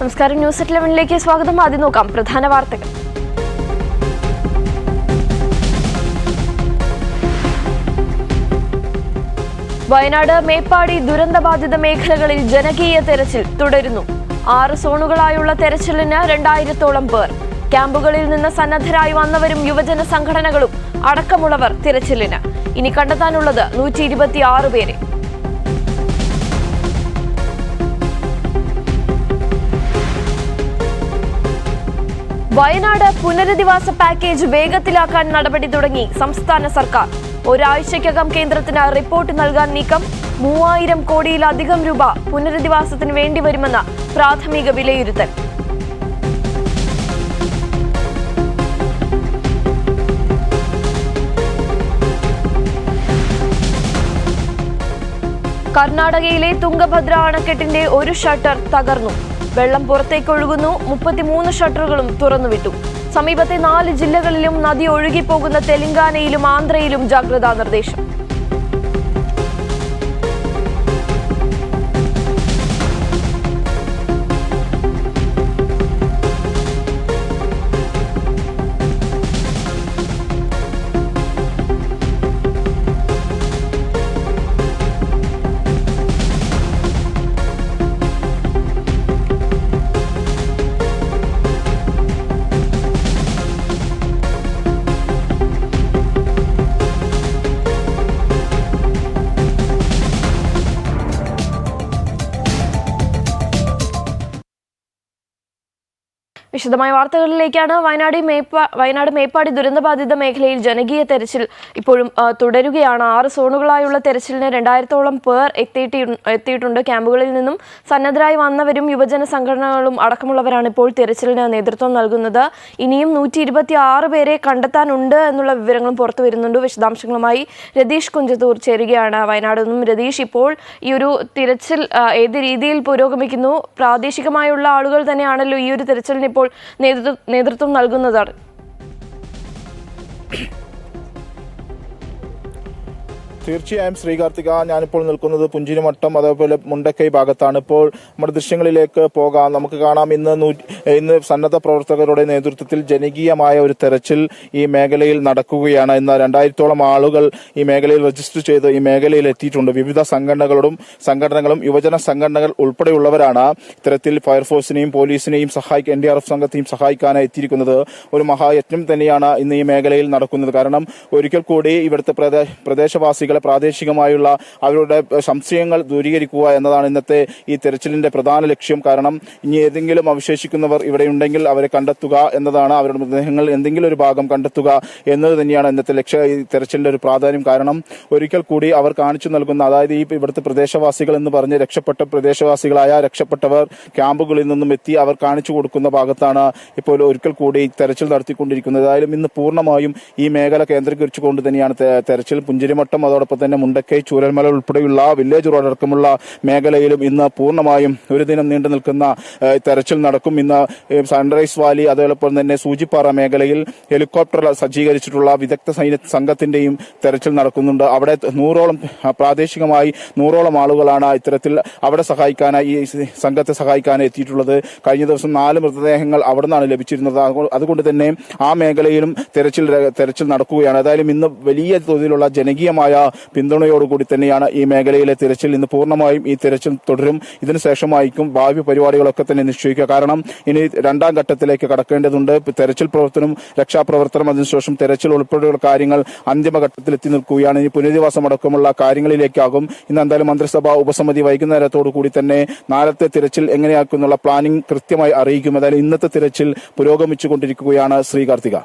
നമസ്കാരം. ന്യൂസ് ഇലവനിലേക്ക് ലെവനിലേക്ക് സ്വാഗതം. ആദ്യം നോക്കാം പ്രധാന വാർത്തകൾ. വയനാട് മേപ്പാടി ദുരന്തബാധിത മേഖലകളിൽ ജനകീയ തെരച്ചിൽ തുടരുന്നു. ആറ് സോണുകളായുള്ള തെരച്ചിലിന് രണ്ടായിരത്തോളം പേർ. ക്യാമ്പുകളിൽ നിന്ന് സന്നദ്ധരായി വന്നവരും യുവജന സംഘടനകളും അടക്കമുള്ളവർ തിരച്ചിലിന്. ഇനി കണ്ടെത്താനുള്ളത് നൂറ്റി ഇരുപത്തിയാറ് പേരെ. വയനാട് പുനരധിവാസ പാക്കേജ് വേഗത്തിലാക്കാൻ നടപടി തുടങ്ങി സംസ്ഥാന സർക്കാർ. ഒരാഴ്ചയ്ക്കകം കേന്ദ്രത്തിന് റിപ്പോർട്ട് നൽകാൻ നീക്കം. മൂവായിരം കോടിയിലധികം രൂപ പുനരധിവാസത്തിന് വേണ്ടിവരുമെന്ന പ്രാഥമിക വിലയിരുത്തൽ. കർണാടകയിലെ തുംഗഭദ്ര അണക്കെട്ടിന്റെ ഒരു ഷട്ടർ തകർന്നു. വെള്ളം പുറത്തേക്കൊഴുകുന്നു മുപ്പത്തിമൂന്ന് ഷട്ടറുകളും തുറന്നുവിട്ടു. സമീപത്തെ നാല് ജില്ലകളിലും നദി ഒഴുകിപ്പോകുന്ന തെലങ്കാനയിലും ആന്ധ്രയിലും ജാഗ്രതാ നിർദ്ദേശം. വിശദമായ വാർത്തകളിലേക്കാണ് വയനാട് മേപ്പാ വയനാട് മേപ്പാടി ദുരന്തബാധിത മേഖലയിൽ ജനകീയ തെരച്ചിൽ ഇപ്പോഴും തുടരുകയാണ്. ആറ് സോണുകളായുള്ള തെരച്ചിലിന് രണ്ടായിരത്തോളം പേർ എത്തിയിട്ട് എത്തിയിട്ടുണ്ട്. ക്യാമ്പുകളിൽ നിന്നും സന്നദ്ധരായി വന്നവരും യുവജന സംഘടനകളും അടക്കമുള്ളവരാണ് ഇപ്പോൾ തെരച്ചിലിന് നേതൃത്വം നൽകുന്നത്. ഇനിയും നൂറ്റി ഇരുപത്തി ആറ് പേരെ കണ്ടെത്താനുണ്ട് എന്നുള്ള വിവരങ്ങളും പുറത്തു വരുന്നുണ്ട്. വിശദാംശങ്ങളുമായി രതീഷ് കുഞ്ചത്തൂർ ചേരുകയാണ് വയനാട് നിന്നും. രതീഷ് ഇപ്പോൾ ഈ ഒരു തിരച്ചിൽ ഏത് രീതിയിൽ പുരോഗമിക്കുന്നു? പ്രാദേശികമായുള്ള ആളുകൾ തന്നെയാണല്ലോ ഈ ഒരു തിരച്ചിലിന് ഇപ്പോൾ നേതൃത്വം നേതൃത്വം തീർച്ചയായും ശ്രീകാർത്തിക ഞാനിപ്പോൾ നിൽക്കുന്നത് പുഞ്ചിരിമട്ടം അതേപോലെ മുണ്ടക്കൈ ഭാഗത്താണ്. ഇപ്പോൾ നമ്മുടെ ദൃശ്യങ്ങളിലേക്ക് പോകാം. നമുക്ക് കാണാം ഇന്ന് ഇന്ന് സന്നദ്ധ പ്രവർത്തകരുടെ നേതൃത്വത്തിൽ ജനകീയമായ ഒരു തെരച്ചിൽ ഈ മേഖലയിൽ നടക്കുകയാണ്. ഇന്ന് രണ്ടായിരത്തോളം ആളുകൾ ഈ മേഖലയിൽ രജിസ്റ്റർ ചെയ്ത് ഈ മേഖലയിൽ എത്തിയിട്ടുണ്ട്. വിവിധ സംഘടനകളോടും സംഘടനകളും യുവജന സംഘടനകൾ ഉൾപ്പെടെയുള്ളവരാണ് ഇത്തരത്തിൽ ഫയർഫോഴ്സിനെയും പോലീസിനെയും സഹായിക്കാൻ എൻ ഡി ആർ എഫ് സംഘത്തെയും സഹായിക്കാനായി എത്തിയിരിക്കുന്നത്. ഒരു മഹായജ്ഞം തന്നെയാണ് ഇന്ന് ഈ മേഖലയിൽ നടക്കുന്നത്. കാരണം ഒരിക്കൽ കൂടി ഇവിടുത്തെ പ്രദേ- പ്രദേശവാസികളെ പ്രാദേശികമായുള്ള അവരുടെ സംശയങ്ങൾ ദൂരീകരിക്കുക എന്നതാണ് ഇന്നത്തെ ഈ തെരച്ചിലിന്റെ പ്രധാന ലക്ഷ്യം. കാരണം ഇനി ഏതെങ്കിലും അവശേഷിക്കുന്നവർ ഇവിടെ ഉണ്ടെങ്കിൽ അവരെ കണ്ടെത്തുക എന്നതാണ് അവരുടെ മൃതദേഹങ്ങൾ എന്തെങ്കിലും ഒരു ഭാഗം കണ്ടെത്തുക എന്നത് തന്നെയാണ് ഇന്നത്തെ ലക്ഷ്യ ഈ തെരച്ചിലിന്റെ ഒരു പ്രാധാന്യം. കാരണം ഒരിക്കൽ കൂടി അവർ കാണിച്ചു നൽകുന്ന അതായത് ഈ ഇവിടുത്തെ പ്രദേശവാസികൾ എന്ന് പറഞ്ഞ് രക്ഷപ്പെട്ട പ്രദേശവാസികളായ രക്ഷപ്പെട്ടവർ ക്യാമ്പുകളിൽ നിന്നും എത്തി അവർ കാണിച്ചു കൊടുക്കുന്ന ഭാഗത്താണ് ഇപ്പോൾ ഒരിക്കൽ കൂടി തെരച്ചിൽ നടത്തിക്കൊണ്ടിരിക്കുന്നത്. ഏതായാലും ഇന്ന് പൂർണമായും ഈ മേഖല കേന്ദ്രീകരിച്ചുകൊണ്ട് തന്നെയാണ് തെരച്ചിൽ. പുഞ്ചിരിമട്ടം അതോടൊപ്പം തന്നെ മുണ്ടക്കൈ ചൂരൽമല ഉൾപ്പെടെയുള്ള വില്ലേജ് റോഡ് അടക്കമുള്ള മേഖലയിലും ഇന്ന് പൂർണമായും ഒരു ദിനം നീണ്ടു നിൽക്കുന്ന തെരച്ചിൽ നടക്കും. ഇന്ന് സൺറൈസ് വാലി അതോടൊപ്പം തന്നെ സൂചിപ്പാറ മേഖലയിൽ ഹെലികോപ്റ്റർ സജ്ജീകരിച്ചിട്ടുള്ള വിദഗ്ധ സൈന്യ സംഘത്തിന്റെയും തെരച്ചിൽ നടക്കുന്നുണ്ട്. അവിടെ നൂറോളം പ്രാദേശികമായി നൂറോളം ആളുകളാണ് ഇത്തരത്തിൽ അവിടെ സഹായിക്കാനായി ഈ സംഘത്തെ സഹായിക്കാനായി എത്തിയിട്ടുള്ളത്. കഴിഞ്ഞ ദിവസം നാല് മൃതദേഹങ്ങൾ അവിടെ നിന്നാണ് ലഭിച്ചിരുന്നത് അതുകൊണ്ട് തന്നെ ആ മേഖലയിലും തെരച്ചിൽ തെരച്ചിൽ നടക്കുകയാണ്. ഏതായാലും ഇന്ന് വലിയ തോതിലുള്ള ജനകീയമായ പിന്തുണയോടുകൂടി തന്നെയാണ് ഈ മേഖലയിലെ തിരച്ചിൽ ഇന്ന് പൂർണമായും ഈ തിരച്ചിൽ തുടരും. ഇതിനുശേഷമായിരിക്കും ഭാവി പരിപാടികളൊക്കെ തന്നെ നിശ്ചയിക്കുക. കാരണം ഇനി രണ്ടാം ഘട്ടത്തിലേക്ക് കടക്കേണ്ടതുണ്ട്. തെരച്ചിൽ പ്രവർത്തനം രക്ഷാപ്രവർത്തനം അതിനുശേഷം തെരച്ചിൽ ഉൾപ്പെടെയുള്ള കാര്യങ്ങൾ അന്തിമഘട്ടത്തിൽ എത്തി നിൽക്കുകയാണ്. ഇനി പുനരധിവാസം അടക്കമുള്ള കാര്യങ്ങളിലേക്കാകും. ഇന്ന് എന്തായാലും മന്ത്രിസഭാ ഉപസമിതി വൈകുന്നേരത്തോടു കൂടി തന്നെ നാലത്തെ തിരച്ചിൽ എങ്ങനെയാക്കുന്നുള്ള പ്ലാനിംഗ് കൃത്യമായി അറിയിക്കും. അതായത് ഇന്നത്തെ തിരച്ചിൽ പുരോഗമിച്ചുകൊണ്ടിരിക്കുകയാണ് ശ്രീ കാർത്തിക.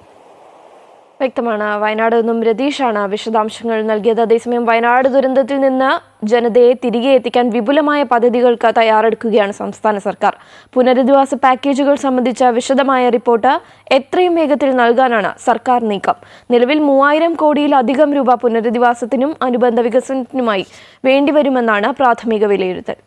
വ്യക്തമാണ്. വയനാട് നിന്നും രതീഷാണ് വിശദാംശങ്ങൾ നൽകിയത്. അതേസമയം വയനാട് ദുരന്തത്തിൽ നിന്ന് ജനതയെ തിരികെ എത്തിക്കാൻ വിപുലമായ പദ്ധതികൾക്ക് തയ്യാറെടുക്കുകയാണ് സംസ്ഥാന സർക്കാർ. പുനരധിവാസ പാക്കേജുകൾ സംബന്ധിച്ച വിശദമായ റിപ്പോർട്ട് എത്രയും വേഗത്തിൽ നൽകാനാണ് സർക്കാർ നീക്കം. നിലവിൽ മൂവായിരം കോടിയിലധികം രൂപ പുനരധിവാസത്തിനും അനുബന്ധ വികസനത്തിനുമായി വേണ്ടിവരുമെന്നാണ് പ്രാഥമിക വിലയിരുത്തൽ.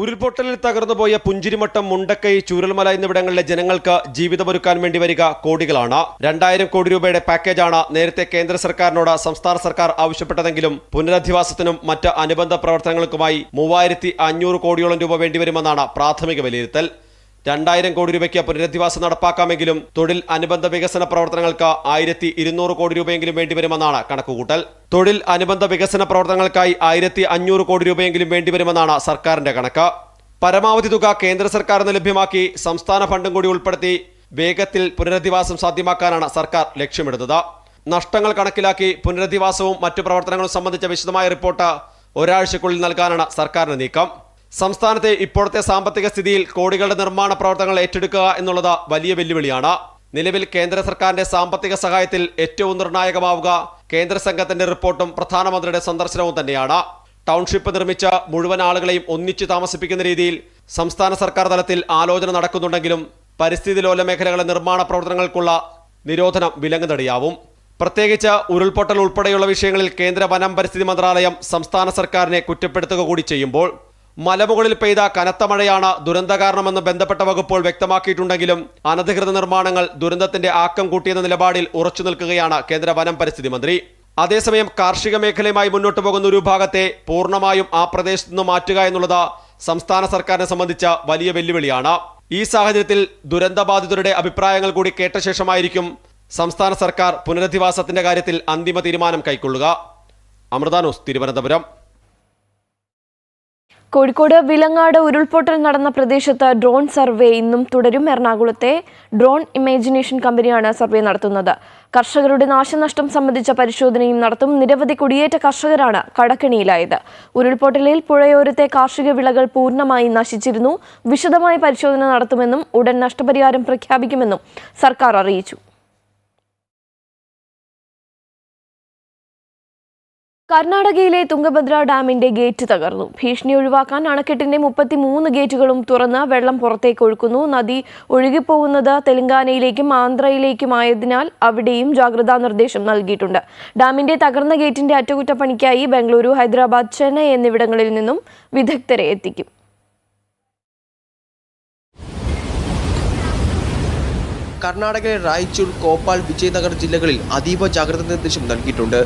ഉരുൾപൊട്ടലിൽ തകർന്നുപോയ പുഞ്ചിരിമട്ടം മുണ്ടക്കൈ ചൂരൽമല എന്നിവിടങ്ങളിലെ ജനങ്ങൾക്ക് ജീവിതമൊരുക്കാൻ വേണ്ടി വരിക കോടികളാണ്. രണ്ടായിരം കോടി രൂപയുടെ പാക്കേജാണ് നേരത്തെ കേന്ദ്ര സർക്കാരിനോട് സംസ്ഥാന സർക്കാർ ആവശ്യപ്പെട്ടതെങ്കിലും പുനരധിവാസത്തിനും മറ്റ് അനുബന്ധ പ്രവർത്തനങ്ങൾക്കുമായി മൂവായിരത്തി കോടിയോളം രൂപ വേണ്ടിവരുമെന്നാണ് പ്രാഥമിക വിലയിരുത്തൽ. രണ്ടായിരം കോടി രൂപയ്ക്ക് പുനരധിവാസം നടപ്പാക്കാമെങ്കിലും തൊഴിൽ അനുബന്ധ വികസന പ്രവർത്തനങ്ങൾക്ക് ആയിരത്തി ഇരുന്നൂറ് കോടി രൂപയെങ്കിലും വേണ്ടിവരുമെന്നാണ് കണക്കുകൂട്ടൽ. തൊഴിൽ അനുബന്ധ വികസന പ്രവർത്തനങ്ങൾക്കായി ആയിരത്തി അഞ്ഞൂറ് കോടി രൂപയെങ്കിലും വേണ്ടിവരുമെന്നാണ് സർക്കാരിന്റെ കണക്ക്. പരമാവധി തുക കേന്ദ്ര സർക്കാരിന് ലഭ്യമാക്കി സംസ്ഥാന ഫണ്ടും കൂടി ഉൾപ്പെടുത്തി വേഗത്തിൽ പുനരധിവാസം സാധ്യമാക്കാനാണ് സർക്കാർ ലക്ഷ്യമിടുന്നത്. നഷ്ടങ്ങൾ കണക്കിലാക്കി പുനരധിവാസവും മറ്റു പ്രവർത്തനങ്ങളും സംബന്ധിച്ച വിശദമായ റിപ്പോർട്ട് ഒരാഴ്ചക്കുള്ളിൽ നൽകാനാണ് സർക്കാരിന്റെ നീക്കം. സംസ്ഥാനത്തെ ഇപ്പോഴത്തെ സാമ്പത്തിക സ്ഥിതിയിൽ കോടികളുടെ നിർമ്മാണ പ്രവർത്തനങ്ങൾ ഏറ്റെടുക്കുക എന്നുള്ളത് വലിയ വെല്ലുവിളിയാണ്. നിലവിൽ കേന്ദ്ര സർക്കാരിന്റെ സാമ്പത്തിക സഹായത്തിൽ ഏറ്റവും നിർണായകമാവുക കേന്ദ്ര സംഘത്തിന്റെ റിപ്പോർട്ടും പ്രധാനമന്ത്രിയുടെ സന്ദർശനവും തന്നെയാണ്. ടൗൺഷിപ്പ് നിർമ്മിച്ച മുഴുവൻ ആളുകളെയും ഒന്നിച്ചു താമസിപ്പിക്കുന്ന രീതിയിൽ സംസ്ഥാന സർക്കാർ തലത്തിൽ ആലോചന നടക്കുന്നുണ്ടെങ്കിലും പരിസ്ഥിതി ലോല മേഖലകളെ നിർമ്മാണ പ്രവർത്തനങ്ങൾക്കുള്ള നിരോധനം വിലങ്ങുതടിയാവും. പ്രത്യേകിച്ച് ഉരുൾപൊട്ടൽ ഉൾപ്പെടെയുള്ള വിഷയങ്ങളിൽ കേന്ദ്ര വനം പരിസ്ഥിതി മന്ത്രാലയം സംസ്ഥാന സർക്കാരിനെ കുറ്റപ്പെടുത്തുക കൂടി ചെയ്യുമ്പോൾ മലമുകളിൽ പെയ്ത കനത്ത മഴയാണ് ദുരന്ത കാരണമെന്ന് ബന്ധപ്പെട്ട വകുപ്പുകൾ വ്യക്തമാക്കിയിട്ടുണ്ടെങ്കിലും അനധികൃത നിർമ്മാണങ്ങൾ ദുരന്തത്തിന്റെ ആക്കം കൂട്ടിയെന്ന നിലപാടിൽ ഉറച്ചു നിൽക്കുകയാണ് കേന്ദ്ര വനം പരിസ്ഥിതി മന്ത്രി. അതേസമയം കാർഷിക മേഖലയുമായി മുന്നോട്ടു പോകുന്ന ഒരു വിഭാഗത്തെ പൂർണമായും ആ പ്രദേശത്ത് നിന്ന് മാറ്റുക എന്നുള്ളത് സംസ്ഥാന സർക്കാരിനെ സംബന്ധിച്ച വലിയ വെല്ലുവിളിയാണ്. ഈ സാഹചര്യത്തിൽ ദുരന്തബാധിതരുടെ അഭിപ്രായങ്ങൾ കൂടി കേട്ട ശേഷമായിരിക്കും സംസ്ഥാന സർക്കാർ പുനരധിവാസത്തിന്റെ കാര്യത്തിൽ അന്തിമ തീരുമാനം കൈക്കൊള്ളുക. അമൃതാനോസ് തിരുവനന്തപുരം. കോഴിക്കോട് വിലങ്ങാട് ഉരുൾപൊട്ടൽ നടന്ന പ്രദേശത്ത് ഡ്രോൺ സർവേ ഇന്നും തുടരും. എറണാകുളത്തെ ഡ്രോൺ ഇമാജിനേഷൻ കമ്പനിയാണ് സർവേ നടത്തുന്നത്. കർഷകരുടെ നാശനഷ്ടം സംബന്ധിച്ച പരിശോധനയും നടത്തും. നിരവധി കുടിയേറ്റ കർഷകരാണ് കടക്കെണിയിലായത്. ഉരുൾപൊട്ടലിൽ പുഴയോരത്തെ കാർഷിക വിളകൾ പൂർണമായി നശിച്ചിരുന്നു. വിശദമായ പരിശോധന നടത്തുമെന്നും ഉടൻ നഷ്ടപരിഹാരം പ്രഖ്യാപിക്കുമെന്നും സർക്കാർ അറിയിച്ചു. കർണാടകയിലെ തുംഗഭദ്ര ഡാമിന്റെ ഗേറ്റ് തകർന്നു. ഭീഷണി ഒഴിവാക്കാൻ അണക്കെട്ടിന്റെ മുപ്പത്തിമൂന്ന് ഗേറ്റുകളും തുറന്ന് വെള്ളം പുറത്തേക്ക് ഒഴുക്കുന്നു. നദി ഒഴുകിപ്പോകുന്നത് തെലങ്കാനയിലേക്കും ആന്ധ്രയിലേക്കുമായതിനാൽ അവിടെയും ജാഗ്രതാ നിർദ്ദേശം നൽകിയിട്ടുണ്ട്. ഡാമിന്റെ തകർന്ന ഗേറ്റിന്റെ അറ്റകുറ്റപ്പണിക്കായി ബംഗളൂരു ഹൈദരാബാദ് ചെന്നൈ എന്നിവിടങ്ങളിൽ നിന്നും വിദഗ്ധരെ എത്തിക്കും. കർണാടകയിലെ റായ്ചൂർ കോപ്പാൽ വിജയനഗർ ജില്ലകളിൽ അതീവ ജാഗ്രതാ നിർദ്ദേശം നൽകിയിട്ടുണ്ട്.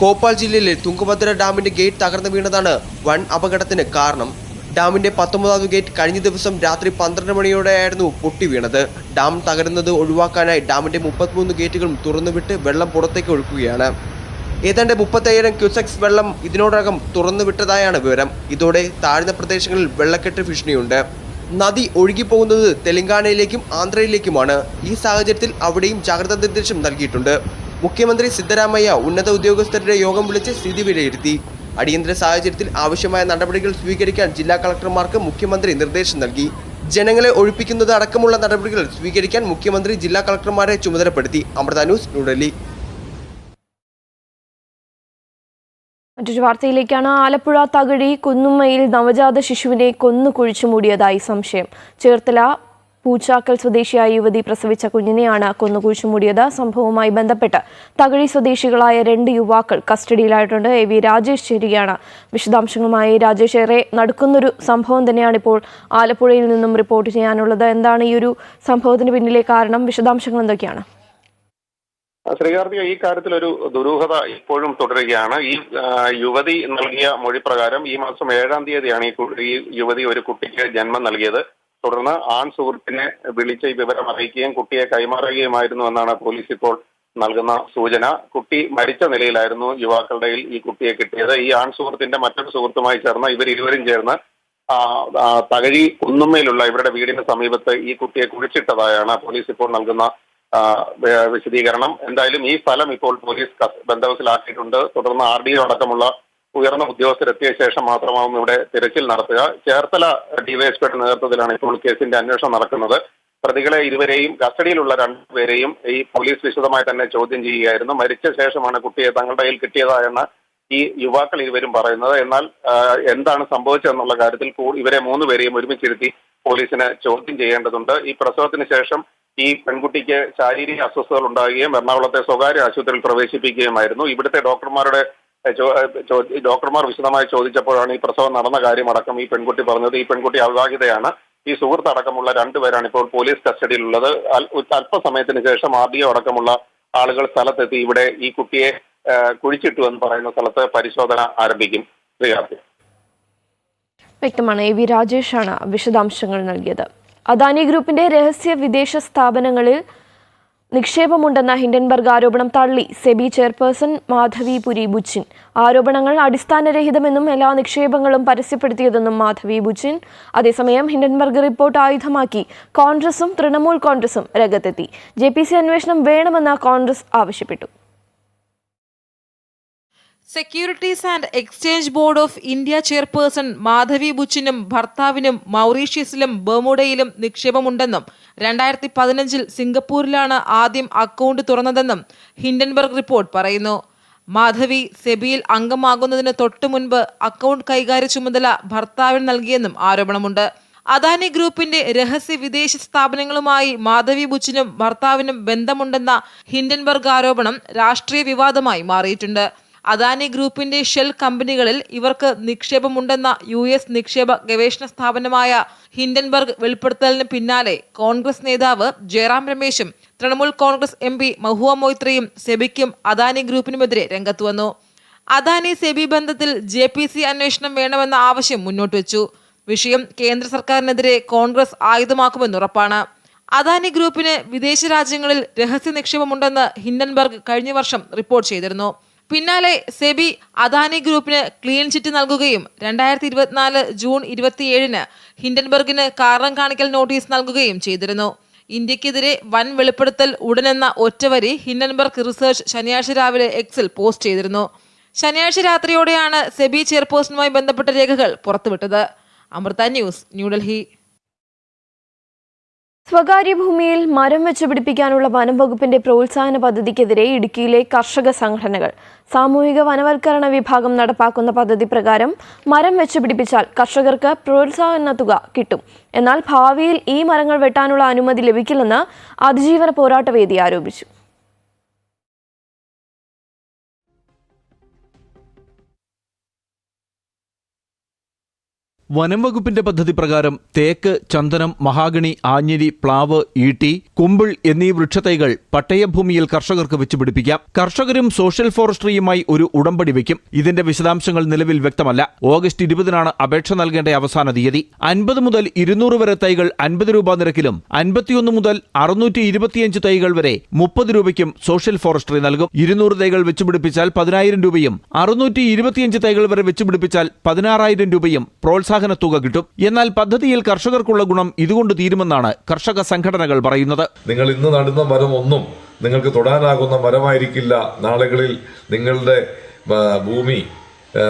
കോപ്പാൽ ജില്ലയിലെ തുങ്കഭദ്ര ഡാമിന്റെ ഗേറ്റ് തകർന്നു വീണതാണ് വൻ അപകടത്തിന് കാരണം. ഡാമിന്റെ പത്തൊമ്പതാമത് ഗേറ്റ് കഴിഞ്ഞ ദിവസം രാത്രി പന്ത്രണ്ട് മണിയോടെയായിരുന്നു പൊട്ടി വീണത്. ഡാം തകരുന്നത് ഒഴിവാക്കാനായി ഡാമിന്റെ മുപ്പത്തിമൂന്ന് ഗേറ്റുകളും തുറന്നുവിട്ട് വെള്ളം പുറത്തേക്ക് ഒഴുക്കുകയാണ്. ഏതാണ്ട് മുപ്പത്തയ്യായിരം ക്യൂസെക്സ് വെള്ളം ഇതിനോടകം തുറന്നുവിട്ടതായാണ് വിവരം. ഇതോടെ താഴ്ന്ന പ്രദേശങ്ങളിൽ വെള്ളക്കെട്ട് ഭീഷണിയുണ്ട്. നദി ഒഴുകിപ്പോകുന്നത് തെലങ്കാനയിലേക്കും ആന്ധ്രയിലേക്കുമാണ്. ഈ സാഹചര്യത്തിൽ അവിടെയും ജാഗ്രതാ നിർദ്ദേശം നൽകിയിട്ടുണ്ട്. മുഖ്യമന്ത്രി സിദ്ധരാമയ്യ ഉന്നത ഉദ്യോഗസ്ഥരുടെ യോഗം വിളിച്ച് സ്ഥിതി വിലയിരുത്തി. അടിയന്തര സാഹചര്യത്തിൽ ആവശ്യമായ നടപടികൾ സ്വീകരിക്കാൻ ജില്ലാ കളക്ടർമാർക്ക് മുഖ്യമന്ത്രി നിർദ്ദേശം നൽകി. ജനങ്ങളെ ഒഴിപ്പിക്കുന്നത് അടക്കമുള്ള നടപടികൾ സ്വീകരിക്കാൻ മുഖ്യമന്ത്രി ജില്ലാ കളക്ടർമാരെ ചുമതലപ്പെടുത്തി. അമൃത ന്യൂസ് ന്യൂഡൽഹി. മറ്റൊരു വാർത്തയിലേക്കാണ് ആലപ്പുഴ തകഴി കുന്നുമ്മയിൽ നവജാത ശിശുവിനെ കൊന്നു കുഴിച്ചു മൂടിയതായി സംശയം. ചേർത്തല പൂച്ചാക്കൽ സ്വദേശിയായ യുവതി പ്രസവിച്ച കുഞ്ഞിനെയാണ് കൊന്നു കുഴിച്ചു മൂടിയത്. സംഭവവുമായി ബന്ധപ്പെട്ട് തകഴി സ്വദേശികളായ രണ്ട് യുവാക്കൾ കസ്റ്റഡിയിലായിട്ടുണ്ട്. എ വി രാജേഷ് ചേരുകയാണ്. വിശദാംശങ്ങളുമായി രാജേഷ്. ഏറെ നടക്കുന്നൊരു സംഭവം തന്നെയാണ് ഇപ്പോൾ ആലപ്പുഴയിൽ നിന്നും റിപ്പോർട്ട് ചെയ്യാനുള്ളത്. എന്താണ് ഈ ഒരു സംഭവത്തിന് പിന്നിലെ കാരണം? വിശദാംശങ്ങൾ എന്തൊക്കെയാണ്? ശ്രീകാർത്തിക ഈ കാര്യത്തിൽ ഒരു ദുരൂഹത ഇപ്പോഴും തുടരുകയാണ്. ഈ യുവതി നൽകിയ മൊഴി പ്രകാരം ഈ മാസം ഏഴാം തീയതിയാണ് ഈ യുവതി ഒരു കുട്ടിക്ക് ജന്മം നൽകിയത്. തുടർന്ന് ആൺ സുഹൃത്തിനെ വിളിച്ച് ഈ വിവരം അറിയിക്കുകയും കുട്ടിയെ കൈമാറുകയുമായിരുന്നു എന്നാണ് പോലീസ് ഇപ്പോൾ നൽകുന്ന സൂചന. കുട്ടി മരിച്ച നിലയിലായിരുന്നു യുവാക്കളുടെ ഈ കുട്ടിയെ കിട്ടിയത്. ഈ ആൺ സുഹൃത്തിന്റെ മറ്റൊരു സുഹൃത്തുമായി ചേർന്ന് ഇവർ ഇരുവരും ചേർന്ന് തകഴി കുന്നുമ്മയിലുള്ള ഇവരുടെ വീടിന് സമീപത്ത് ഈ കുട്ടിയെ കുഴിച്ചിട്ടതായാണ് പോലീസ് ഇപ്പോൾ നൽകുന്ന വിശദീകരണം. എന്തായാലും ഈ സ്ഥലം ഇപ്പോൾ പോലീസ് ബന്ധവസിലാക്കിയിട്ടുണ്ട് തുടർന്ന് ആർ ഡി അടക്കമുള്ള ഉയർന്ന ഉദ്യോഗസ്ഥരെത്തിയ ശേഷം മാത്രമാവും ഇവിടെ തിരച്ചിൽ നടത്തുക. ചേർത്തല ഡിവൈഎസ്പിയുടെ നേതൃത്വത്തിലാണ് ഇപ്പോൾ കേസിന്റെ അന്വേഷണം നടക്കുന്നത്. പ്രതികളെ ഇരുവരെയും കസ്റ്റഡിയിലുള്ള രണ്ടുപേരെയും ഈ പോലീസ് വിശദമായി തന്നെ ചോദ്യം ചെയ്യുകയായിരുന്നു. മരിച്ച ശേഷമാണ് കുട്ടിയെ തങ്ങളുടെ കയ്യിൽ കിട്ടിയതായെന്ന് ഈ യുവാക്കൾ ഇരുവരും പറയുന്നത്. എന്നാൽ എന്താണ് സംഭവിച്ചതെന്നുള്ള കാര്യത്തിൽ ഇവരെ മൂന്നുപേരെയും ഒരുമിച്ചിരുത്തി പോലീസിനെ ചോദ്യം ചെയ്യേണ്ടതുണ്ട്. ഈ പ്രസവത്തിന് ശേഷം ഈ പെൺകുട്ടിക്ക് ശാരീരിക അസ്വസ്ഥതകൾ ഉണ്ടാകുകയും എറണാകുളത്തെ സ്വകാര്യ ആശുപത്രിയിൽ പ്രവേശിപ്പിക്കുകയുമായിരുന്നു. ഇവിടുത്തെ ഡോക്ടർമാരുടെ ഡോക്ടർമാർ വിശദമായി ചോദിച്ചപ്പോഴാണ് ഈ പ്രസവം നടന്ന കാര്യമടക്കം ഈ പെൺകുട്ടി പറഞ്ഞത്. ഈ പെൺകുട്ടി അവിവാഹിതയാണ്. ഈ സുഹൃത്ത് അടക്കമുള്ള രണ്ടുപേരാണ് ഇപ്പോൾ പോലീസ് കസ്റ്റഡിയിലുള്ളത്. അല്പസമയത്തിന് ശേഷം ഒ അടക്കമുള്ള ആളുകൾ സ്ഥലത്തെത്തി ഇവിടെ ഈ കുട്ടിയെ കുഴിച്ചിട്ടു എന്ന് പറയുന്ന സ്ഥലത്ത് പരിശോധന ആരംഭിക്കും. വ്യക്തമാണ്. എ വി രാജേഷാണ് വിശദാംശങ്ങൾ നൽകിയത്. അദാനി ഗ്രൂപ്പിന്റെ രഹസ്യ വിദേശ സ്ഥാപനങ്ങളിൽ നിക്ഷേപമുണ്ടെന്ന ഹിൻഡൻബർഗ് ആരോപണം തള്ളി. സെബി ചെയർപേഴ്സൺ മാധവി പുരി ബുച്ചിൻ. ആരോപണങ്ങൾ അടിസ്ഥാനരഹിതമെന്നും എല്ലാ നിക്ഷേപങ്ങളും പരസ്യപ്പെടുത്തിയതെന്നും മാധവി ബുച്ചിൻ. അതേസമയം ഹിൻഡൻബർഗ് റിപ്പോർട്ട് ആയുധമാക്കി. കോൺഗ്രസും തൃണമൂൽ കോൺഗ്രസും രംഗത്തെത്തി. ജെ പി സി അന്വേഷണം വേണമെന്ന് കോൺഗ്രസ് ആവശ്യപ്പെട്ടു. Securities and exchange board of India chairperson Madhavi ബുച്ചിനും ഭർത്താവിനും മൗറീഷ്യസിലും ബർമുഡയിലും നിക്ഷേപമുണ്ടെന്നും രണ്ടായിരത്തി പതിനഞ്ചിൽ സിംഗപ്പൂരിലാണ് ആദ്യം അക്കൗണ്ട് തുറന്നതെന്നും ഹിൻഡൻബർഗ് റിപ്പോർട്ട് പറയുന്നു. മാധവി സെബിയിൽ അംഗമാകുന്നതിന് തൊട്ടു മുൻപ് അക്കൗണ്ട് കൈകാര്യ ചുമതല ഭർത്താവിന് നൽകിയെന്നും ആരോപണമുണ്ട്. അദാനി ഗ്രൂപ്പിന്റെ രഹസ്യ വിദേശ സ്ഥാപനങ്ങളുമായി മാധവി ബുച്ചിനും ഭർത്താവിനും ബന്ധമുണ്ടെന്ന ഹിൻഡൻബർഗ് ആരോപണം രാഷ്ട്രീയ വിവാദമായി മാറിയിട്ടുണ്ട്. അദാനി ഗ്രൂപ്പിന്റെ ഷെൽ കമ്പനികളിൽ ഇവർക്ക് നിക്ഷേപമുണ്ടെന്ന യു എസ് നിക്ഷേപ ഗവേഷണ സ്ഥാപനമായ ഹിൻഡൻബർഗ് വെളിപ്പെടുത്തലിന് പിന്നാലെ കോൺഗ്രസ് നേതാവ് ജയറാം രമേശും തൃണമൂൽ കോൺഗ്രസ് എം പി മഹുവ മൊയ്ത്രയും സെബിക്കും അദാനി ഗ്രൂപ്പിനുമെതിരെ രംഗത്ത് വന്നു. അദാനി സെബി ബന്ധത്തിൽ ജെ പി സി അന്വേഷണം വേണമെന്ന ആവശ്യം മുന്നോട്ട് വെച്ചു. വിഷയം കേന്ദ്ര സർക്കാരിനെതിരെ കോൺഗ്രസ് ആയുധമാക്കുമെന്ന് ഉറപ്പാണ്. അദാനി ഗ്രൂപ്പിന് വിദേശ രാജ്യങ്ങളിൽ രഹസ്യ നിക്ഷേപമുണ്ടെന്ന് ഹിൻഡൻബർഗ് കഴിഞ്ഞ വർഷം റിപ്പോർട്ട് ചെയ്തിരുന്നു. പിന്നാലെ സെബി അദാനി ഗ്രൂപ്പിന് ക്ലീൻ ചിറ്റ് നൽകുകയും രണ്ടായിരത്തി ഇരുപത്തിനാല് ജൂൺ ഇരുപത്തിയേഴിന് ഹിൻഡൻബർഗിന് കാരണം കാണിക്കൽ നോട്ടീസ് നൽകുകയും ചെയ്തിരുന്നു. ഇന്ത്യക്കെതിരെ വൻ വെളിപ്പെടുത്തൽ ഉടനെന്ന ഒറ്റവരി ഹിൻഡൻബർഗ് റിസർച്ച് ശനിയാഴ്ച രാവിലെ എക്സിൽ പോസ്റ്റ് ചെയ്തിരുന്നു. ശനിയാഴ്ച രാത്രിയോടെയാണ് സെബി ചെയർപേഴ്സണുമായി ബന്ധപ്പെട്ട രേഖകൾ പുറത്തുവിട്ടത്. അമൃത ന്യൂസ് ന്യൂഡൽഹി. സ്വകാര്യ ഭൂമിയിൽ മരം വെച്ച് പിടിപ്പിക്കാനുള്ള വനം വകുപ്പിന്റെ പ്രോത്സാഹന പദ്ധതിക്കെതിരെ ഇടുക്കിയിലെ കർഷക സംഘടനകൾ സാമൂഹിക വനവൽക്കരണ വിഭാഗം നടപ്പാക്കുന്ന പദ്ധതി പ്രകാരം മരം വെച്ച് പിടിപ്പിച്ചാൽ കർഷകർക്ക് പ്രോത്സാഹന തുക കിട്ടും. എന്നാൽ ഭാവിയിൽ ഈ മരങ്ങൾ വെട്ടാനുള്ള അനുമതി ലഭിക്കില്ലെന്ന് അതിജീവന പോരാട്ടവേദി ആരോപിച്ചു. വനം വകുപ്പിന്റെ പദ്ധതി പ്രകാരം തേക്ക് ചന്ദനം മഹാഗണി ആഞ്ഞിരി പ്ലാവ് ഈട്ടി കുമ്പിൾ എന്നീ വൃക്ഷത്തൈകൾ പട്ടയഭൂമിയിൽ കർഷകർക്ക് വെച്ചുപിടിപ്പിക്കാം കർഷകരും സോഷ്യൽ ഫോറസ്ട്രിയുമായി ഒരു ഉടമ്പടി വയ്ക്കും. ഇതിന്റെ വിശദാംശങ്ങൾ നിലവിൽ വ്യക്തമല്ല. ഓഗസ്റ്റ് ഇരുപതിനാണ് അപേക്ഷ നൽകേണ്ട അവസാന തീയതി. അൻപത് മുതൽ ഇരുന്നൂറ് വരെ തൈകൾ അൻപത് രൂപ നിരക്കിലും അൻപത്തിയൊന്ന് മുതൽ അറുന്നൂറ്റി ഇരുപത്തിയഞ്ച് തൈകൾ വരെ മുപ്പത് രൂപയ്ക്കും സോഷ്യൽ ഫോറസ്ട്രി നൽകും. ഇരുന്നൂറ് തൈകൾ വെച്ചുപിടിപ്പിച്ചാൽ പതിനായിരം രൂപയും അറുന്നൂറ്റി ഇരുപത്തിയഞ്ച് തൈകൾ വരെ വെച്ചുപിടിപ്പിച്ചാൽ പതിനാറായിരം രൂപയും പ്രോത്സാഹന തുക കിട്ടും. എന്നാൽ പദ്ധതിയിൽ കർഷകർക്കുള്ള ഗുണം ഇതുകൊണ്ട് തീരുമെന്നാണ് കർഷക സംഘടനകൾ പറയുന്നത്. നിങ്ങൾ ഇന്ന് നടുന്ന മരം ഒന്നും നിങ്ങൾക്ക് തൊടാനാകുന്ന മരമായിരിക്കില്ല. നാളുകളിൽ നിങ്ങളുടെ ഭൂമി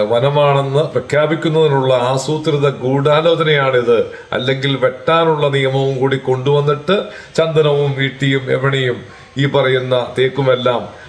വനമാണെന്ന് പ്രഖ്യാപിക്കുന്നതിനുള്ള ആസൂത്രിത ഗൂഢാലോചനയാണിത്. അല്ലെങ്കിൽ വെട്ടാനുള്ള നിയമവും കൂടി കൊണ്ടുവന്നിട്ട് ചന്ദനവും വീട്ടിയും എവണിയും ഈ പറയുന്ന തേക്കുമെല്ലാം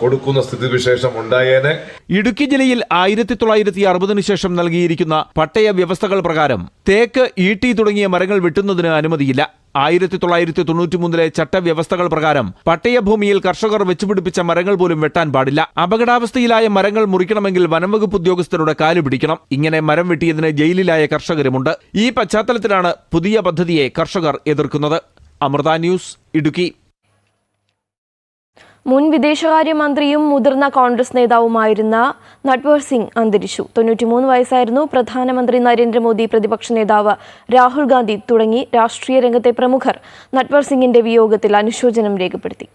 കൊടുക്കുന്ന സ്ഥിതിവിശേഷം ഉണ്ടായേനെ. ഇടുക്കി ജില്ലയിൽ ആയിരത്തി തൊള്ളായിരത്തി അറുപതിനു ശേഷം നൽകിയിരിക്കുന്ന പട്ടയ വ്യവസ്ഥകൾ പ്രകാരം തേക്ക് ഈട്ടി തുടങ്ങിയ മരങ്ങൾ വെട്ടുന്നതിന് അനുമതിയില്ല. ആയിരത്തി തൊള്ളായിരത്തി തൊണ്ണൂറ്റി മൂന്നിലെ ചട്ടവ്യവസ്ഥകൾ പ്രകാരം പട്ടയഭൂമിയിൽ കർഷകർ വെച്ചുപിടിപ്പിച്ച മരങ്ങൾ പോലും വെട്ടാൻ പാടില്ല. അപകടാവസ്ഥയിലായ മരങ്ങൾ മുറിക്കണമെങ്കിൽ വനംവകുപ്പ് ഉദ്യോഗസ്ഥരുടെ കാലു പിടിക്കണം. ഇങ്ങനെ മരം വെട്ടിയതിന് ജയിലിലായ കർഷകരുമുണ്ട്. ഈ പശ്ചാത്തലത്തിലാണ് പുതിയ പദ്ധതിയെ കർഷകർ എതിർക്കുന്നത്. അമൃത ന്യൂസ് ഇടുക്കി. മുൻ വിദേശകാര്യമന്ത്രിയും മുതിർന്ന കോൺഗ്രസ് നേതാവുമായിരുന്ന നട്വർ സിംഗ് അന്തരിച്ചു. തൊണ്ണൂറ്റിമൂന്ന് വയസ്സായിരുന്നു പ്രധാനമന്ത്രി നരേന്ദ്രമോദി പ്രതിപക്ഷ നേതാവ് രാഹുൽ ഗാന്ധി തുടങ്ങി രാഷ്ട്രീയ രംഗത്തെ പ്രമുഖർ നട്വർ സിംഗിന്റെ വിയോഗത്തിൽ അനുശോചനം രേഖപ്പെടുത്തി.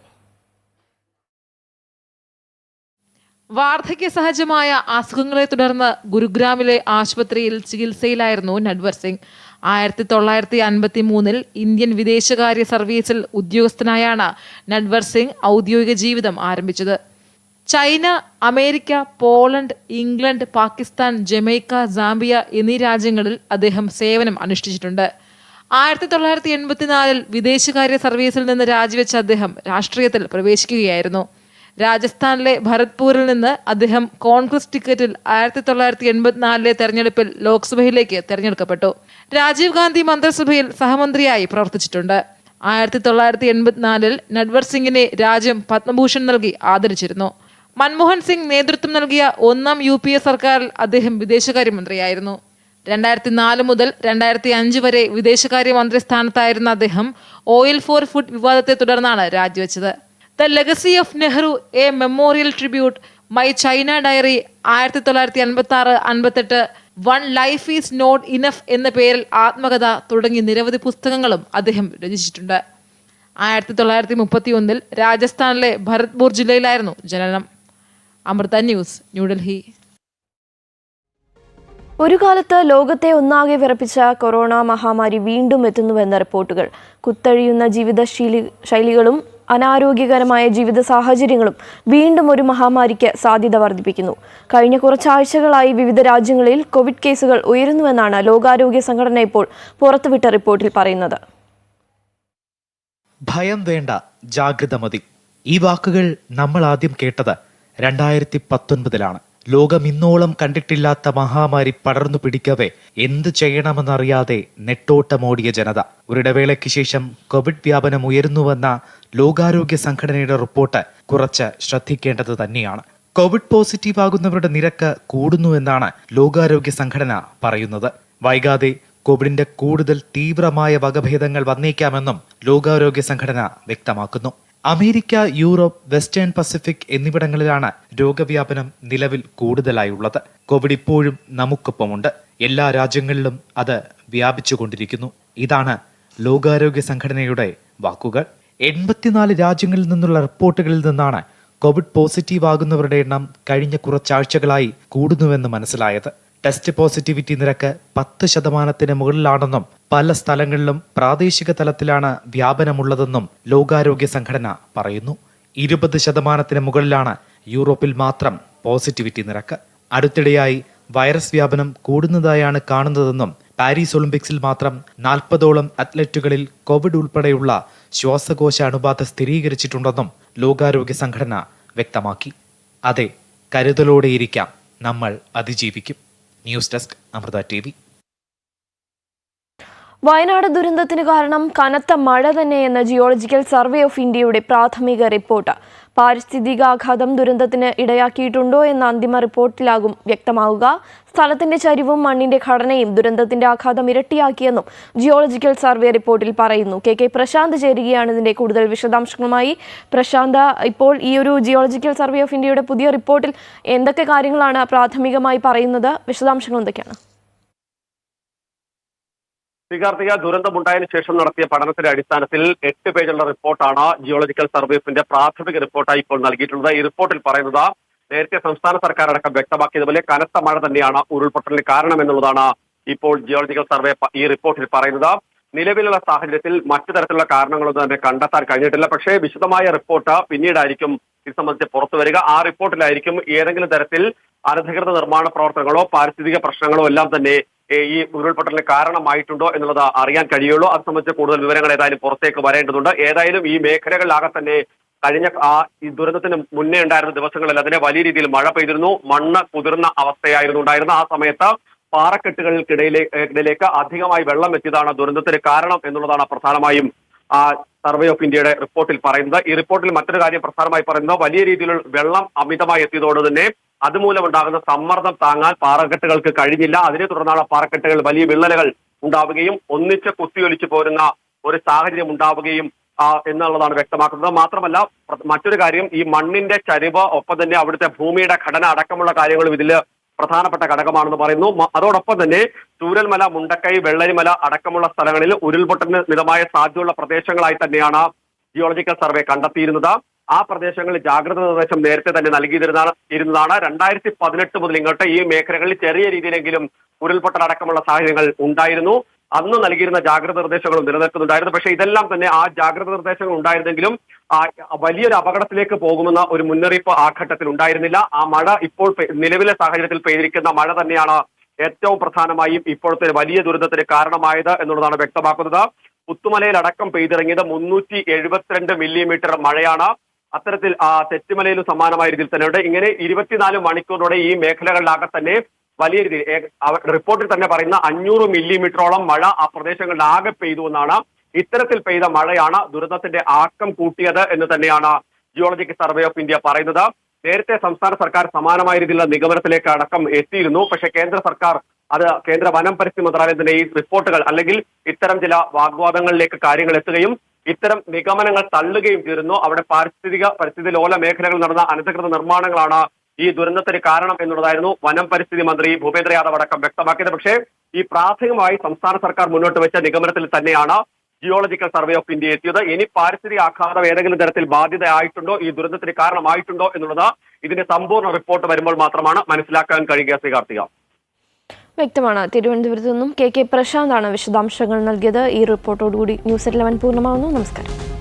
വാർദ്ധക്യ സഹജമായ അസുഖങ്ങളെ തുടർന്ന് ഗുരുഗ്രാമിലെ ആശുപത്രിയിൽ ചികിത്സയിലായിരുന്നു നട്വർ സിംഗ്. ആയിരത്തി തൊള്ളായിരത്തി അൻപത്തി മൂന്നിൽ ഇന്ത്യൻ വിദേശകാര്യ സർവീസിൽ ഉദ്യോഗസ്ഥനായാണ് നഡ്വർ സിംഗ് ഔദ്യോഗിക ജീവിതം ആരംഭിച്ചത്. China America Poland England Pakistan Jamaica Zambia എന്നീ രാജ്യങ്ങളിൽ അദ്ദേഹം സേവനം അനുഷ്ഠിച്ചിട്ടുണ്ട്. ആയിരത്തി തൊള്ളായിരത്തി എൺപത്തിനാലിൽ വിദേശകാര്യ സർവീസിൽ നിന്ന് രാജിവെച്ച അദ്ദേഹം രാഷ്ട്രീയത്തിൽ പ്രവേശിക്കുകയായിരുന്നു. രാജസ്ഥാനിലെ ഭരത്പൂരിൽ നിന്ന് അദ്ദേഹം കോൺഗ്രസ് ടിക്കറ്റിൽ ആയിരത്തി തൊള്ളായിരത്തി എൺപത്തിനാലിലെ തെരഞ്ഞെടുപ്പിൽ ലോക്സഭയിലേക്ക് തെരഞ്ഞെടുക്കപ്പെട്ടു. രാജീവ് ഗാന്ധി മന്ത്രിസഭയിൽ സഹമന്ത്രിയായി പ്രവർത്തിച്ചിട്ടുണ്ട്. ആയിരത്തി തൊള്ളായിരത്തി എൺപത്തിനാലിൽ നട്വർ സിംഗിനെ രാജ്യം പത്മഭൂഷൺ നൽകി ആദരിച്ചിരുന്നു. മൻമോഹൻ സിംഗ് നേതൃത്വം നൽകിയ ഒന്നാം യു പി എ സർക്കാരിൽ അദ്ദേഹം വിദേശകാര്യമന്ത്രിയായിരുന്നു. രണ്ടായിരത്തി നാല് മുതൽ രണ്ടായിരത്തി അഞ്ച് വരെ വിദേശകാര്യമന്ത്രി സ്ഥാനത്തായിരുന്ന അദ്ദേഹം ഓയിൽ ഫോർ ഫുഡ് വിവാദത്തെ തുടർന്നാണ് രാജിവെച്ചത്. The legacy of Nehru a memorial tribute my China diary ആയിരത്തി തൊള്ളായിരത്തി അൻപത്തി ആറ് അൻപത്തെട്ട് one life is not enough എന്ന പേരിൽ ആത്മകഥ തുടങ്ങി നിരവധി പുസ്തകങ്ങളും അദ്ദേഹം രചിച്ചിട്ടുണ്ട്. ആയിരത്തി തൊള്ളായിരത്തി മുപ്പത്തി ഒന്നിൽ രാജസ്ഥാനിലെ ഭരത്പൂർ ജില്ലയിലായിരുന്നു ജനനം. അമൃത ന്യൂസ് ന്യൂഡൽഹി ഒരു കാലത്ത് ലോകത്തെ ഒന്നാകെ വിറപ്പിച്ച കൊറോണ മഹാമാരി വീണ്ടും എത്തുന്നുവെന്ന റിപ്പോർട്ടുകൾ. കുത്തഴിയുന്ന ജീവിത ശൈലികളും അനാരോഗ്യകരമായ ജീവിത സാഹചര്യങ്ങളും വീണ്ടും ഒരു മഹാമാരിക്ക് സാധ്യത വർദ്ധിപ്പിക്കുന്നു. കഴിഞ്ഞ കുറച്ചാഴ്ചകളായി വിവിധ രാജ്യങ്ങളിൽ കോവിഡ് കേസുകൾ ഉയരുന്നുവെന്നാണ് ലോകാരോഗ്യ സംഘടന ഇപ്പോൾ പുറത്തുവിട്ട റിപ്പോർട്ടിൽ പറയുന്നത്. ഭയം വേണ്ട ജാഗ്രത മതി. ഈ വാക്കുകൾ നമ്മൾ ആദ്യം കേട്ടത് രണ്ടായിരത്തി പത്തൊൻപതിലാണ്. ലോകം ഇന്നോളം കണ്ടിട്ടില്ലാത്ത മഹാമാരി പടർന്നു പിടിക്കവെ എന്ത് ചെയ്യണമെന്നറിയാതെ നെട്ടോട്ടമോടിയ ജനത. ഒരിടവേളയ്ക്ക് ശേഷം കോവിഡ് വ്യാപനം ഉയരുന്നുവെന്ന ലോകാരോഗ്യ സംഘടനയുടെ റിപ്പോർട്ട് കുറച്ച് ശ്രദ്ധിക്കേണ്ടത് തന്നെയാണ്. കോവിഡ് പോസിറ്റീവ് ആകുന്നവരുടെ നിരക്ക് കൂടുന്നുവെന്നാണ് ലോകാരോഗ്യ സംഘടന പറയുന്നത്. വൈകാതെ കോവിഡിന്റെ കൂടുതൽ തീവ്രമായ വകഭേദങ്ങൾ വന്നേക്കാമെന്നും ലോകാരോഗ്യ സംഘടന വ്യക്തമാക്കുന്നു. അമേരിക്ക യൂറോപ്പ് വെസ്റ്റേൺ പസഫിക് എന്നിവിടങ്ങളിലാണ് രോഗവ്യാപനം നിലവിൽ കൂടുതലായുള്ളത്. കോവിഡ് ഇപ്പോഴും നമുക്കൊപ്പമുണ്ട്. എല്ലാ രാജ്യങ്ങളിലും അത് വ്യാപിച്ചുകൊണ്ടിരിക്കുന്നു. ഇതാണ് ലോകാരോഗ്യ സംഘടനയുടെ വാക്കുകൾ. എൺപത്തിനാല് രാജ്യങ്ങളിൽ നിന്നുള്ള റിപ്പോർട്ടുകളിൽ നിന്നാണ് കോവിഡ് പോസിറ്റീവ് ആകുന്നവരുടെ എണ്ണം കഴിഞ്ഞ കുറച്ചാഴ്ചകളായി കൂടുന്നുവെന്ന് മനസ്സിലായത്. ടെസ്റ്റ് പോസിറ്റിവിറ്റി നിരക്ക് പത്ത് ശതമാനത്തിന് മുകളിലാണെന്നും പല സ്ഥലങ്ങളിലും പ്രാദേശിക തലത്തിലാണ് വ്യാപനമുള്ളതെന്നും ലോകാരോഗ്യ സംഘടന പറയുന്നു. ഇരുപത് ശതമാനത്തിന് മുകളിലാണ് യൂറോപ്പിൽ മാത്രം പോസിറ്റിവിറ്റി നിരക്ക്. അടുത്തിടെയായി വൈറസ് വ്യാപനം കൂടുന്നതായാണ് കാണുന്നതെന്നും പാരീസ് ഒളിമ്പിക്സിൽ മാത്രം നാൽപ്പതോളം അത്ലറ്റുകളിൽ കോവിഡ് ഉൾപ്പെടെയുള്ള ശ്വാസകോശ അണുബാധ സ്ഥിരീകരിച്ചിട്ടുണ്ടെന്നും ലോകാരോഗ്യ സംഘടന വ്യക്തമാക്കി. അതെ കരുതലോടെയിരിക്കാം നമ്മൾ അതിജീവിക്കും. News desk Amrita T V. Wayanad ദുരന്തത്തിന് കാരണം കനത്ത മഴ തന്നെയെന്ന് ജിയോളജിക്കൽ സർവേ ഓഫ് ഇന്ത്യയുടെ പ്രാഥമിക റിപ്പോർട്ട്. പാരിസ്ഥിതികാഘാതം ദുരന്തത്തിന് ഇടയാക്കിയിട്ടുണ്ടോ എന്ന അന്തിമ റിപ്പോർട്ടിലാകും വ്യക്തമാവുക. സ്ഥലത്തിന്റെ ചരിവും മണ്ണിന്റെ ഘടനയും ദുരന്തത്തിന്റെ ആഘാതം ഇരട്ടിയാക്കിയെന്നും ജിയോളജിക്കൽ സർവേ റിപ്പോർട്ടിൽ പറയുന്നു. കെ കെ പ്രശാന്ത് ചേരുകയാണ് ഇതിന്റെ കൂടുതൽ വിശദാംശങ്ങളുമായി. പ്രശാന്ത് ഇപ്പോൾ ഈ ഒരു ജിയോളജിക്കൽ സർവേ ഓഫ് ഇന്ത്യയുടെ പുതിയ റിപ്പോർട്ടിൽ എന്തൊക്കെ കാര്യങ്ങളാണ് പ്രാഥമികമായി പറയുന്നത്? വിശദാംശങ്ങൾ എന്തൊക്കെയാണ്? ശ്രീകാർത്തിക ദുരന്തമുണ്ടായതിനു ശേഷം നടത്തിയ പഠനത്തിന്റെ അടിസ്ഥാനത്തിൽ എട്ട് പേജുള്ള റിപ്പോർട്ടാണ് ജിയോളജിക്കൽ സർവീസിന്റെ പ്രാഥമിക റിപ്പോർട്ടായി ഇപ്പോൾ നൽകിയിട്ടുള്ളത്. ഈ റിപ്പോർട്ടിൽ പറയുന്നത് നേരത്തെ സംസ്ഥാന സർക്കാർ അടക്കം വ്യക്തമാക്കിയതുപോലെ കനത്ത മഴ തന്നെയാണ് ഉരുൾപൊട്ടലിന് കാരണം എന്നുള്ളതാണ് ഇപ്പോൾ ജിയോളജിക്കൽ സർവേ ഈ റിപ്പോർട്ടിൽ പറയുന്നത്. നിലവിലുള്ള സാഹചര്യത്തിൽ മറ്റു തരത്തിലുള്ള കാരണങ്ങളൊന്നും തന്നെ കണ്ടെത്താൻ കഴിഞ്ഞിട്ടില്ല. പക്ഷേ വിശദമായ റിപ്പോർട്ട് പിന്നീടായിരിക്കും ഇത് സംബന്ധിച്ച് പുറത്തു വരിക. ആ റിപ്പോർട്ടിലായിരിക്കും ഏതെങ്കിലും തരത്തിൽ അനധികൃത നിർമ്മാണ പ്രവർത്തനങ്ങളോ പാരിസ്ഥിതിക പ്രശ്നങ്ങളോ എല്ലാം തന്നെ ഈ ഉരുൾപൊട്ടലിന് കാരണമായിട്ടുണ്ടോ എന്നുള്ളത് അറിയാൻ കഴിയുള്ളൂ. അത് സംബന്ധിച്ച് കൂടുതൽ വിവരങ്ങൾ ഏതായാലും പുറത്തേക്ക് വരേണ്ടതുണ്ട്. ഏതായാലും ഈ മേഖലകളിലാകെ തന്നെ കഴിഞ്ഞ ആ ഈ ദുരന്തത്തിന് മുന്നേ ഉണ്ടായിരുന്ന ദിവസങ്ങളിൽ അതിനെ വലിയ രീതിയിൽ മഴ പെയ്തിരുന്നു. മണ്ണ് കുതിർന്ന അവസ്ഥയായിരുന്നു ഉണ്ടായിരുന്നത്. ആ സമയത്ത് പാറക്കെട്ടുകൾക്കിടയിലേക്ക് അധികമായി വെള്ളം എത്തിയതാണ് ദുരന്തത്തിന് കാരണം എന്നുള്ളതാണ് പ്രധാനമായും ആ സർവേ ഓഫ് ഇന്ത്യയുടെ റിപ്പോർട്ടിൽ പറയുന്നത്. ഈ റിപ്പോർട്ടിൽ മറ്റൊരു കാര്യം പ്രധാനമായി പറയുന്നത്. വലിയ രീതിയിലുള്ള വെള്ളം അമിതമായി എത്തിയതോടെ തന്നെ അതുമൂലമുണ്ടാകുന്ന സമ്മർദ്ദം താങ്ങാൻ പാറക്കെട്ടുകൾക്ക് കഴിഞ്ഞില്ല അതിനെ തുടർന്നാണ് പാറക്കെട്ടുകൾ വലിയ വിള്ളലുകൾ ഉണ്ടാവുകയും ഒന്നിച്ച് കുത്തിയൊലിച്ചു പോരുന്ന ഒരു സാഹചര്യം ഉണ്ടാവുകയും എന്നുള്ളതാണ് വ്യക്തമാക്കുന്നത്. മാത്രമല്ല മറ്റൊരു കാര്യം ഈ മണ്ണിന്റെ ചരിവ് ഒപ്പം തന്നെ അവിടുത്തെ ഭൂമിയുടെ ഘടന അടക്കമുള്ള കാര്യങ്ങളും ഇതിൽ പ്രധാനപ്പെട്ട ഘടകമാണെന്ന് പറയുന്നു. അതോടൊപ്പം തന്നെ ചൂരൽമല മുണ്ടക്കൈ വെള്ളരിമല അടക്കമുള്ള സ്ഥലങ്ങളിൽ ഉരുൾപൊട്ടലിന് മിതമായ സാധ്യതയുള്ള പ്രദേശങ്ങളായി തന്നെയാണ് ജിയോളജിക്കൽ സർവേ കണ്ടെത്തിയിരുന്നത്. ആ പ്രദേശങ്ങളിൽ ജാഗ്രത നിർദ്ദേശം നേരത്തെ തന്നെ നൽകിയിരുന്നതാണ് ഇരുന്നതാണ്. രണ്ടായിരത്തി പതിനെട്ട് മുതൽ ഇങ്ങോട്ട് ഈ മേഖലകളിൽ ചെറിയ രീതിയിലെങ്കിലും ഉരുൾപൊട്ടൽ അടക്കമുള്ള സാഹചര്യങ്ങൾ ഉണ്ടായിരുന്നു. അന്ന് നൽകിയിരുന്ന ജാഗ്രത നിർദ്ദേശങ്ങളും നിലനിൽക്കുന്നുണ്ടായിരുന്നു. പക്ഷേ ഇതെല്ലാം തന്നെ ആ ജാഗ്രത നിർദ്ദേശങ്ങൾ ഉണ്ടായിരുന്നെങ്കിലും വലിയൊരു അപകടത്തിലേക്ക് പോകുമെന്ന ഒരു മുന്നറിയിപ്പ് ആ ഘട്ടത്തിൽ ഉണ്ടായിരുന്നില്ല. ആ മഴ ഇപ്പോൾ നിലവിലെ സാഹചര്യത്തിൽ പെയ്തിരിക്കുന്ന മഴ തന്നെയാണ് ഏറ്റവും പ്രധാനമായും ഇപ്പോഴത്തെ വലിയ ദുരന്തത്തിന് കാരണമായത് എന്നുള്ളതാണ് വ്യക്തമാക്കുന്നത്. പുത്തുമലയിൽ അടക്കം പെയ്തിറങ്ങിയത് മുന്നൂറ്റി എഴുപത്തിരണ്ട് മില്ലിമീറ്റർ മഴയാണ്. അത്തരത്തിൽ ആ തെറ്റുമലയിലും സമാനമായ രീതിയിൽ തന്നെയുണ്ട്. ഇങ്ങനെ ഇരുപത്തിനാല് മണിക്കൂറിലൂടെ ഈ മേഖലകളിലാകെ തന്നെ വലിയ രീതിയിൽ റിപ്പോർട്ടിൽ തന്നെ പറയുന്ന അഞ്ഞൂറ് മില്ലിമീറ്ററോളം മഴ ആ പ്രദേശങ്ങളിൽ ആകെ പെയ്തു എന്നാണ്. ഇത്തരത്തിൽ പെയ്ത മഴയാണ് ദുരന്തത്തിന്റെ ആക്കം കൂട്ടിയത് എന്ന് തന്നെയാണ് ജിയോളജിക്കൽ സർവേ ഓഫ് ഇന്ത്യ പറയുന്നത്. നേരത്തെ സംസ്ഥാന സർക്കാർ സമാനമായ രീതിയിലുള്ള നിഗമനത്തിലേക്ക് അടക്കം എത്തിയിരുന്നു. പക്ഷെ കേന്ദ്ര സർക്കാർ അത് കേന്ദ്ര വനം പരിസ്ഥിതി മന്ത്രാലയത്തിന്റെ ഈ റിപ്പോർട്ടുകൾ അല്ലെങ്കിൽ ഇത്തരം ചില വാഗ്വാദങ്ങളിലേക്ക് കാര്യങ്ങൾ എത്തുകയും ഇത്തരം നിഗമനങ്ങൾ തള്ളുകയും ചെയ്തിരുന്നു. അവിടെ പാരിസ്ഥിതിക പരിസ്ഥിതി ലോല മേഖലകളിൽ നടന്ന അനധികൃത നിർമ്മാണങ്ങളാണ് ഈ ദുരന്തത്തിന് കാരണം എന്നുള്ളതായിരുന്നു വനം പരിസ്ഥിതി മന്ത്രി ഭൂപേന്ദ്ര യാദവ് അടക്കം വ്യക്തമാക്കിയത്. പക്ഷേ ഈ പ്രാഥമികമായി സംസ്ഥാന സർക്കാർ മുന്നോട്ട് വെച്ച നിഗമനത്തിൽ തന്നെയാണ് ജിയോളജിക്കൽ സർവേ ഓഫ് ഇന്ത്യ എത്തിയത്. ഇനി പാരിസ്ഥിതിക ആഘാതം ഏതെങ്കിലും തരത്തിൽ ബാധ്യതയായിട്ടുണ്ടോ ഈ ദുരന്തത്തിന് കാരണമായിട്ടുണ്ടോ എന്നുള്ളത് ഇതിന്റെ സമ്പൂർണ റിപ്പോർട്ട് വരുമ്പോൾ മാത്രമാണ് മനസ്സിലാക്കാൻ കഴിയുക. ശ്രീ കാർത്തിക. വ്യക്തമാണ്. തിരുവനന്തപുരത്ത് നിന്നും കെ കെ പ്രശാന്താണ് വിശദാംശങ്ങൾ നൽകിയത്. ഈ റിപ്പോർട്ടോടുകൂടി ന്യൂസ് ഇലവൻ പൂർണമാകുന്നു നമസ്കാരം.